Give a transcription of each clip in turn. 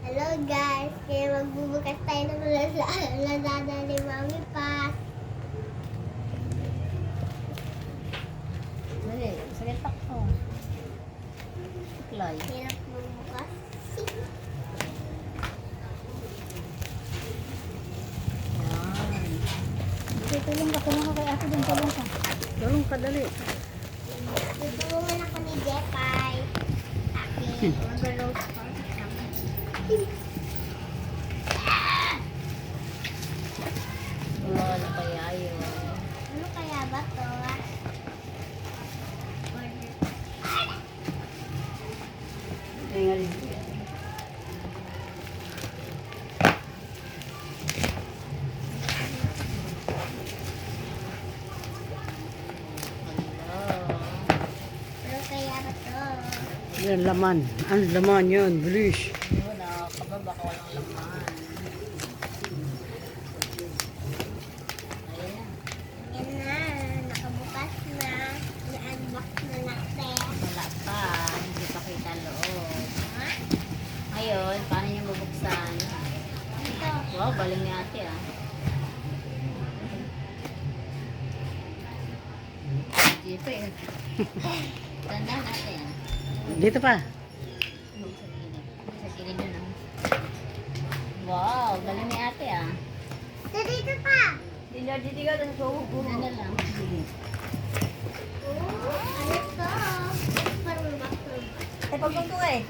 Hello guys, kaya magbubukas tayo ng Lazada ni Mami Pat. Dali, sige takbo. Tuklay. Hirap magbukas. Yan. Sige, tulong ka. Tulong ka kay ate din. Tulong ka. Tulong ka, dali. Tutulungan ako ni Jepay. Akin pa. Oh, ano kaya yun? Ano kaya ba to? Ano to? Yan, laman. Ang laman yun, bilis. Ayun, nakakaba, baka walang laman. Ayan. Yan na. Nakabukas na. Na-unbox na natin. Wala pa. Hindi pa kita loob. Ha? Ngayon, paano niya bubuksan? Ito. Ni ate ah. Dito eh. Tanda natin. Dito pa. Sa yun ah. Wow, galing ni ate ah. Ito dito pa. Dinaditigaw na sa Ano na lang. Oh, ano to? Parang bathroom. Ay, pagpunto eh.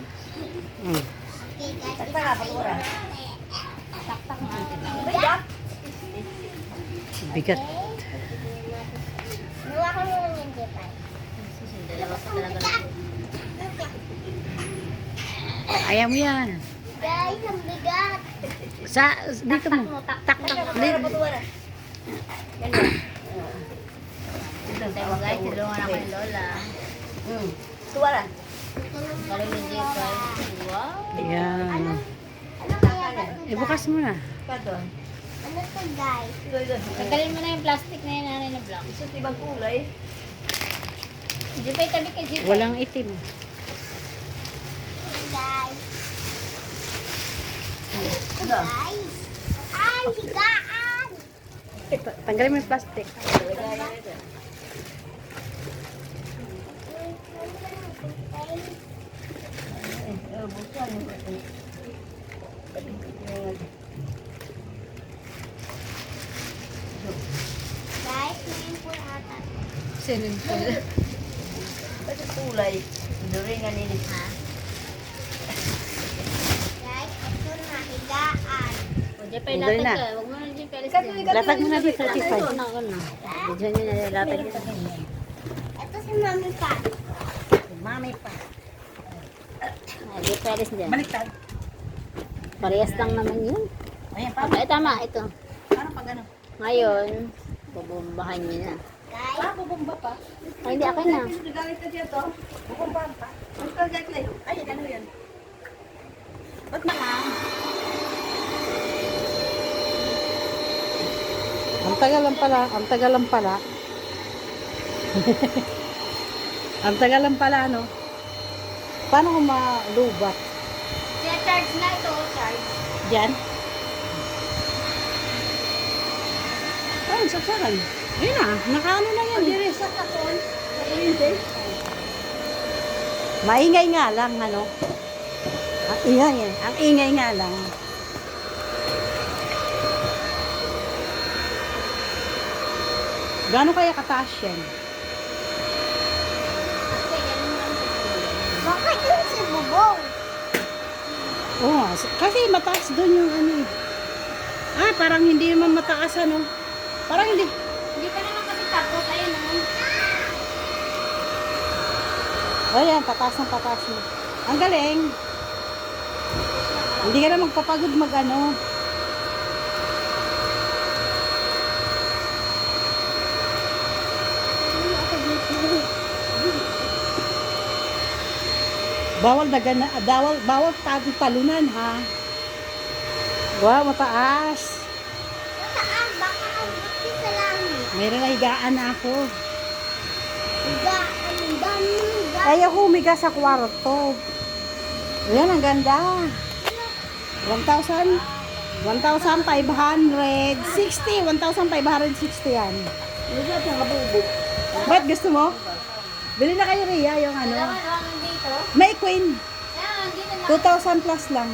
Mm. Okay guys. Takta ka, pagkura. Taktak mo ate. Bigat! Bigat. Gawa ko muna yung Jepay. Dalawa pa talaga lang. Ayaw mo yan. Guys, ang bigat. Sa, dito mo. Tak, tak. Dito. Yan ba? Ito tayo guys, tulungan ako ni Lola. Hmm. Tuwara. Galing ni Jepay. Wow. Yan. Ano kaya ba to? Eh, bukas mo na. Katon. Ano to guys? Tanggalin mo na yung plastic na yan, nanay na black. Isa ibang kulay. Jepay, tabi kay Jepay. Walang itim. Guys. Ano? Guys. Ay, higaan. Eh, ta- tanggalin mo yung plastic. Swimming pool. Kasi kulay. Duringan nini. Ha? Guys, ito na, higaan. O, Jepay, Hindi latag na. ka. Huwag mo na dyan. Latag mo na dito, Latag mo. Diyan na latag dito. Ito si Mami pa. Mami pa. Jepay, alis dyan. Baliktad. Parehas lang naman yun. Ayan, Ay, tama, ito. Paano pag ano? Ngayon, bubumbahan nyo na. Guys, bubumba pa. Ay, hindi, akin na. Galit ka dito. Bubumba pa. Ang kagak lang. Ay, ano yan? Ba't na Ang tagal lang pala, ang tagal lang pala. ang tagal lang pala, ano? Paano kung malubat? Kaya charge na ito, charge. Diyan? Ay, saksakan. Ayun na, nakaano na yan. eh. sa kapon. Maingay nga lang, ano? Ang ingay, eh. ang ingay nga lang. Gano'n kaya kataas yan? bakit yung si Bubong? Oo nga, kasi mataas doon yung ano eh. Ah, parang hindi naman mataas ano. Parang hindi. Hindi ka naman kasi tapos, ayun naman. Ayan, pataas ng pataas mo. Ang galing. Hindi ka na magpapagod mag ano. Bawal dagan na, bawal, bawal tagong talunan ha. Wow, mataas. Saan? Baka ang buti sa langit. Meron na higaan na ako. Higaan, higaan. Ayaw ko humiga sa kwarto. Ayan, ang ganda. 1,000? 1,560. 1,560 yan. Ba't gusto mo? Bili na kayo, Ria, yung ano. May queen. Ayan, dito na. 2,000 plus lang.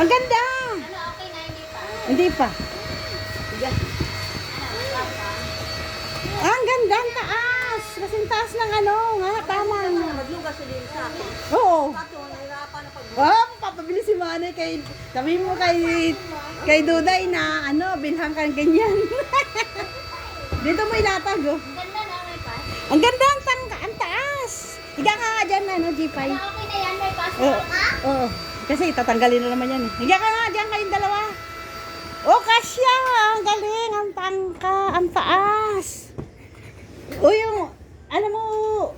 Ang ganda! Ano, okay na, hindi pa. Hindi pa. Ah, ang ganda, ang taas. Kasing taas ng ano, nga, tama. Maglugas din sa akin. Oo. Pato, nahirapan na pag... Oh, papabili si Manay kay, sabi mo kay, kay Duday na, ano, bilhan kang ganyan. Dito mo ilatag, oh. Ang ganda na, may pass. Ang ganda, ang, tangka, ang taas. Higa ka nga dyan, ano, G5. Ano, okay na yan, may pass. Oo. Oo. Kasi tatanggalin na naman yan, eh. Higa ka nga dyan, kayong dalawa. Oh, kasya! Ang galing, ang tangka, ang taas. O yung, alam mo,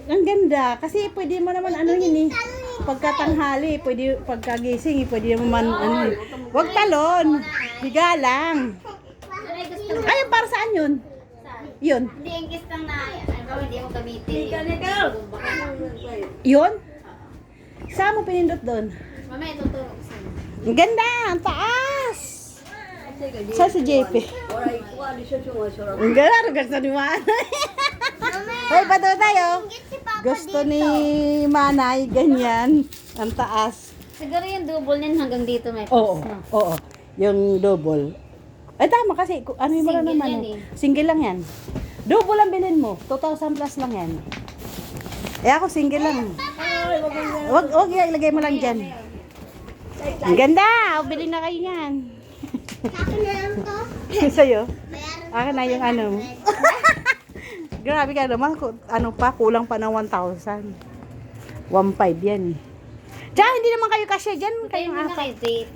ang ganda. Kasi pwede mo naman, ano yun eh, pagkatanghali, pwede, pagkagising, pwede mo man, ano. Huwag talon. Higa lang. Ano? Ay, para saan yun? Yun. Hindi, yung kiss lang na, ano, hindi mo gamitin. Yun? Saan mo pinindot doon? Mamaya tuturo ko sa'yo. Ang ganda! Ang taas! Sa si JP. Ang ganda! Ang gusto ni Manay. Hoy, bato tayo. Gusto ni Manay, ganyan. Ang taas. Siguro yung double niyan hanggang dito may pass. Oo, no? oo. Yung double. Ay, tama kasi. ku- Ano yung mga Single naman? yan eh. Single lang yan. Double ang bilhin mo. 2,000 plus lang yan. Eh ako single lang. Wag, wag, ilagay mo lang dyan. Ang ganda! O, bilhin na kayo yan. Sa akin na lang to. Sa'yo? Akin na yung ano. Grabe ka naman. Ano pa, kulang pa ng 1,000. 1,500 yan eh. Tsaka hindi naman kayo kasya dyan. Kayo Kayong apat. kayo,